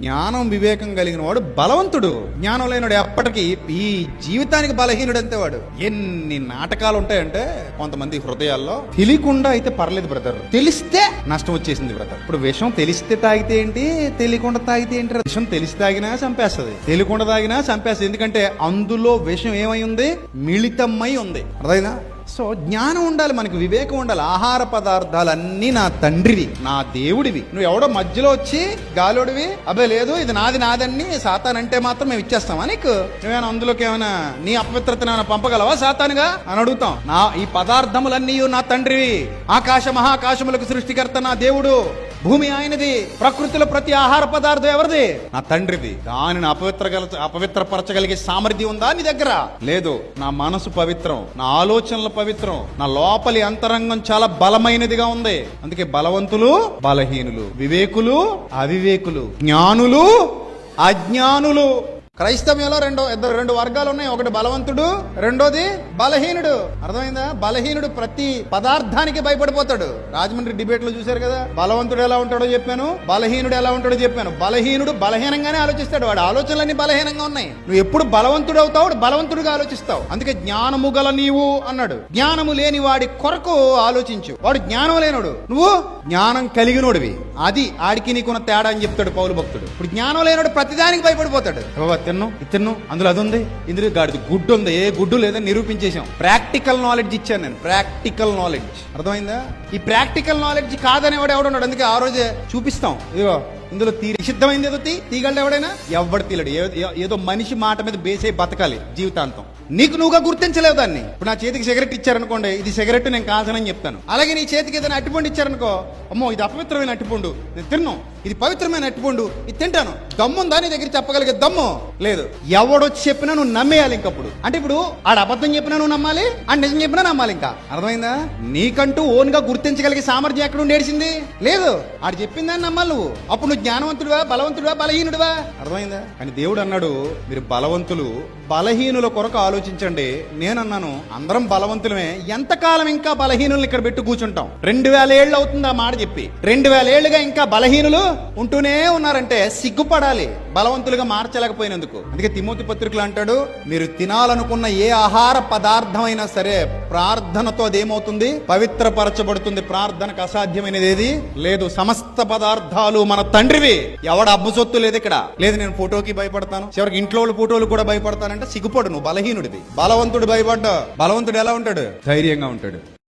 జ్ఞానం వివేకం కలిగిన వాడు బలవంతుడు. జ్ఞానం లేనివాడు ఎప్పటికీ ఈ జీవితానికి బలహీనుడు అంతే వాడు. ఎన్ని నాటకాలు ఉంటాయంటే కొంతమంది హృదయాల్లో తెలియకుండా అయితే పర్లేదు బ్రదర్. తెలిస్తే నష్టం వచ్చేసింది బ్రదర్. ఇప్పుడు విషం తెలిస్తే తాగితే ఏంటి? తెలియకుండా తాగితే ఏంటి? విషం తెలిసి తాగినా చంపేస్తుంది. తెలియకుండా తాగినా చంపేస్తుంది. ఎందుకంటే అందులో విషం ఏమై ఉంది? మిళితమై ఉంది. అర్థమైనా సో జ్ఞానం ఉండాలి మనకి వివేకం ఉండాలి ఆహార పదార్థాలన్నీ నా తండ్రివి నా దేవుడివి. నువ్వు ఎవడో మధ్యలో వచ్చి గాలోడివి అబ్బాయి లేదు ఇది నాది నాదన్ని సాతాన్ అంటే మాత్రం మేము ఇచ్చేస్తామా నీకు? నువ్వేమైనా అందులోకి ఏమైనా నీ అపవిత్రతను ఏమైనా పంపగలవా సాతానుగా? అని అడుగుతాం. నా ఈ పదార్థములన్నీ నా తండ్రివి. ఆకాశ మహాకాశములకు సృష్టికర్త నా దేవుడు. భూమి ఆయనది ప్రకృతిలో ప్రతి ఆహార పదార్థం ఎవరిది? నా తండ్రిది. దానిని అపవిత్ర అపవిత్రపరచగలిగే సామర్థ్యం ఉందా నీ దగ్గర? లేదు. నా మనసు పవిత్రం నా ఆలోచనలు పవిత్రం నా లోపలి అంతరంగం చాలా బలమైనదిగా ఉంది. అందుకే బలవంతులు బలహీనులు వివేకులు అవివేకులు జ్ఞానులు అజ్ఞానులు. క్రైస్తవ్యంలో రెండో ఇద్దరు రెండు వర్గాలు ఉన్నాయి ఒకటి బలవంతుడు రెండోది బలహీనుడు. అర్థమైందా? బలహీనుడు ప్రతి పదార్థానికి భయపడిపోతాడు. రాజమండ్రి డిబేట్లో చూశారు కదా? బలవంతుడు ఎలా ఉంటాడో చెప్పాను బలహీనుడు ఎలా ఉంటాడో చెప్పాను. బలహీనుడు బలహీనంగానే ఆలోచిస్తాడు. వాడు ఆలోచనలన్నీ బలహీనంగా ఉన్నాయి. నువ్వు ఎప్పుడు బలవంతుడు అవుతావు బలవంతుడిగా ఆలోచిస్తావు. అందుకే జ్ఞానము గల నీవు అన్నాడు. జ్ఞానము లేని వాడి కొరకు ఆలోచించు. వాడు జ్ఞానం లేనుడు. నువ్వు జ్ఞానం కలిగినోడివి. అది ఆడికి నీకున్న తేడా అని చెప్తాడు పౌలు భక్తుడు. ఇప్పుడు జ్ఞానం లేనోడు ప్రతిదానికి భయపడిపోతాడు. ఇతను తిన్ను అందులో అది ఉంది. ఇందులో గాడిది గుడ్డు ఉంది. ఏ గుడ్డు లేదని నిరూపించేశాం. ప్రాక్టికల్ నాలెడ్జ్ ఇచ్చాను నేను. ప్రాక్టికల్ నాలెడ్జ్ అర్థమైందా? ఈ ప్రాక్టికల్ నాలెడ్జ్ కాదనేవాడు ఎవడున్నాడు? అందుకే ఆ రోజే చూపిస్తాం. ఇదిగో ఇందులో తీ నిషిద్ధమైంది ఏదో తీ తీగలడు ఎవడైనా? ఎవడు తీలడు. ఏదో మనిషి మాట మీద బేసే బతకాలి జీవితాంతం. నీకు నువ్వుగా గుర్తించలేవు దాన్ని. ఇప్పుడు నా చేతికి సిగరెట్ ఇచ్చారనుకోండి ఇది సిగరెట్ నేను కాదనని చెప్తాను. అలాగే నీ చేతికి ఏదైనా అట్టిపండు ఇచ్చారనుకో అమ్మో ఇది అపవిత్రమైన అట్టిపండు. నేను తిన్నాను ఇది పవిత్రమైన అట్టిపండు. ఇది తింటాను. దమ్ముందా నీ దగ్గర చెప్పగలిగే దమ్ము? లేదు. ఎవడొచ్చి చెప్పినా నువ్వు నమ్మేయాలి ఇంకప్పుడు. అంటే ఇప్పుడు ఆడ అబద్ధం చెప్పినా నువ్వు నమ్మాలి అండ్ నిజం చెప్పినా నమ్మాలి ఇంకా. అర్థమైందా? నీకంటూ ఓన్గా గుర్తించగలిగే సామర్థ్యం ఎక్కడ ఉండేసింది లేదు. ఆడు చెప్పిందని నమ్మాలి నువ్వు. అప్పుడు నువ్వు జ్ఞానవంతుడివా బలవంతుడివా బలహీనుడివా? అర్థమైందా? కానీ దేవుడు అన్నాడు మీరు బలవంతులు బలహీనుల కొరకు ఆలోచించండి. నేనన్నాను అందరం బలవంతులమే. ఎంతకాలం ఇంకా బలహీనుల్ని ఇక్కడ పెట్టి కూర్చుంటాం? రెండు వేల ఏళ్ళు అవుతుంది ఆ మాట చెప్పి. రెండు వేల ఏళ్ళుగా ఇంకా బలహీనులు ఉంటూనే ఉన్నారంటే సిగ్గుపడాలి. బలవంతులుగా మార్చలేకపోయినందుకు. అందుకే తిమోతి పత్రికలు అంటాడు మీరు తినాలనుకున్న ఏ ఆహార పదార్థమైనా సరే ప్రార్థనతో అదేమవుతుంది? పవిత్రపరచబడుతుంది. ప్రార్థనకు అసాధ్యమైనది ఏది? లేదు సమస్త పదార్థాలు మన తండ్రివి. ఎవడ అబ్బు సొత్తు లేదు ఇక్కడ. లేదు నేను ఫోటోకి భయపడతాను. చివరికి ఇంట్లో వాళ్ళు ఫోటోలు కూడా భయపడతానంటే సిగ్గుపడు నువ్వు బలహీనుడిది బలవంతుడు భయపడ్డా. బలవంతుడు ఎలా ఉంటాడు? ధైర్యంగా ఉంటాడు.